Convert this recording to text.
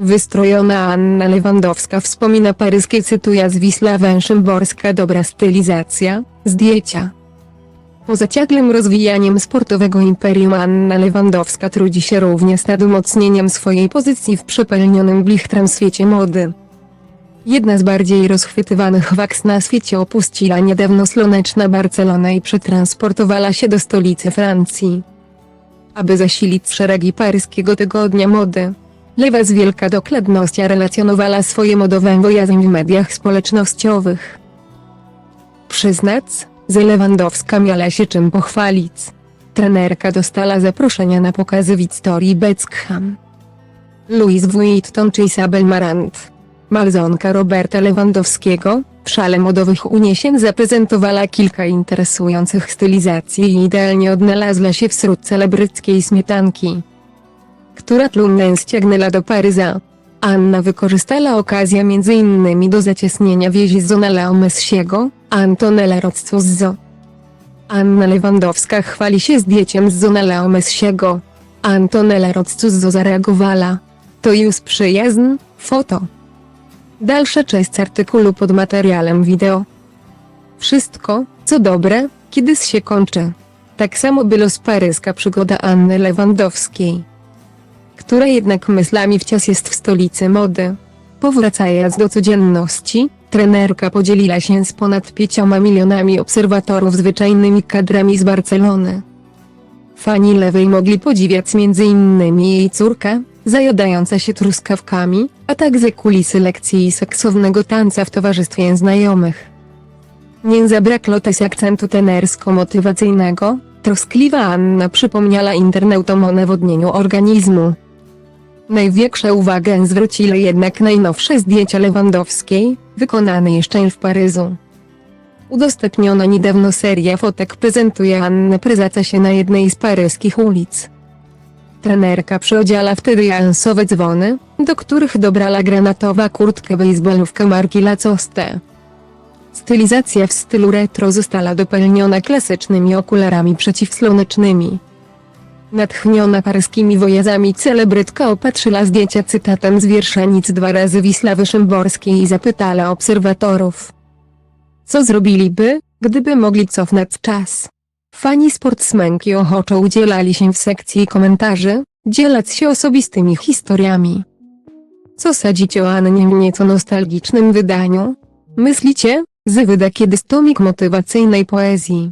Wystrojona Anna Lewandowska wspomina paryskie cytuja z Wisławę Szymborska dobra stylizacja, zdjęcia. Poza ciągłym rozwijaniem sportowego imperium Anna Lewandowska trudzi się również nad umocnieniem swojej pozycji w przepełnionym blichtrem świecie mody. Jedna z bardziej rozchwytywanych waks na świecie opuściła niedawno słoneczna Barcelona i przetransportowała się do stolicy Francji. Aby zasilić szeregi paryskiego tygodnia mody. Lewa z wielka dokładnością relacjonowała swoje modowe wojazy w mediach społecznościowych. Przyznać, że Lewandowska miała się czym pochwalić. Trenerka dostała zaproszenia na pokazy w Beckham. Louis Vuitton czy Isabel Marant. Malzonka Roberta Lewandowskiego, w szale modowych uniesień zaprezentowała kilka interesujących stylizacji i idealnie odnalazła się wśród celebryckiej śmietanki, która trumnę ściągnęła do Paryża. Anna wykorzystała okazję m.in. do zacieśnienia więzi z Zonala Messiego, Antonella Roccuzzo. Anna Lewandowska chwali się zdjęciem z Zonala Messiego. Antonella Roccuzzo zareagowała. To już przyjazn, foto. Dalsza część artykułu pod materiałem wideo. Wszystko, co dobre, kiedyś się kończy. Tak samo było z paryska przygoda Anny Lewandowskiej, która jednak myślami wciąż jest w stolicy mody. Powracając do codzienności, trenerka podzieliła się z ponad 5 milionami obserwatorów zwyczajnymi kadrami z Barcelony. Fani lewej mogli podziwiać m.in. jej córkę, zajadająca się truskawkami, a także kulisy lekcji seksownego tanca w towarzystwie znajomych. Nie zabrakło też akcentu tenersko-motywacyjnego, troskliwa Anna przypomniała internautom o nawodnieniu organizmu. Największą uwagę zwrócili jednak najnowsze zdjęcia Lewandowskiej, wykonane jeszcze w Paryżu. Udostępniona niedawno seria fotek prezentuje Annę prezaca się na jednej z paryskich ulic. Trenerka przyodziała wtedy jansowe dzwony, do których dobrała granatowa kurtkę baseballówkę marki Lacoste. Stylizacja w stylu retro została dopełniona klasycznymi okularami przeciwsłonecznymi. Natchniona paryskimi wojazami celebrytka opatrzyła zdjęcia cytatem z wierszenic dwa razy Wisławy Szymborskiej i zapytała obserwatorów. Co zrobiliby, gdyby mogli cofnąć czas? Fani sportsmenki ochoczo udzielali się w sekcji komentarzy, dzieląc się osobistymi historiami. Co sadzicie o Annie w nieco nostalgicznym wydaniu? Myślicie, że wyda kiedyś tomik motywacyjnej poezji?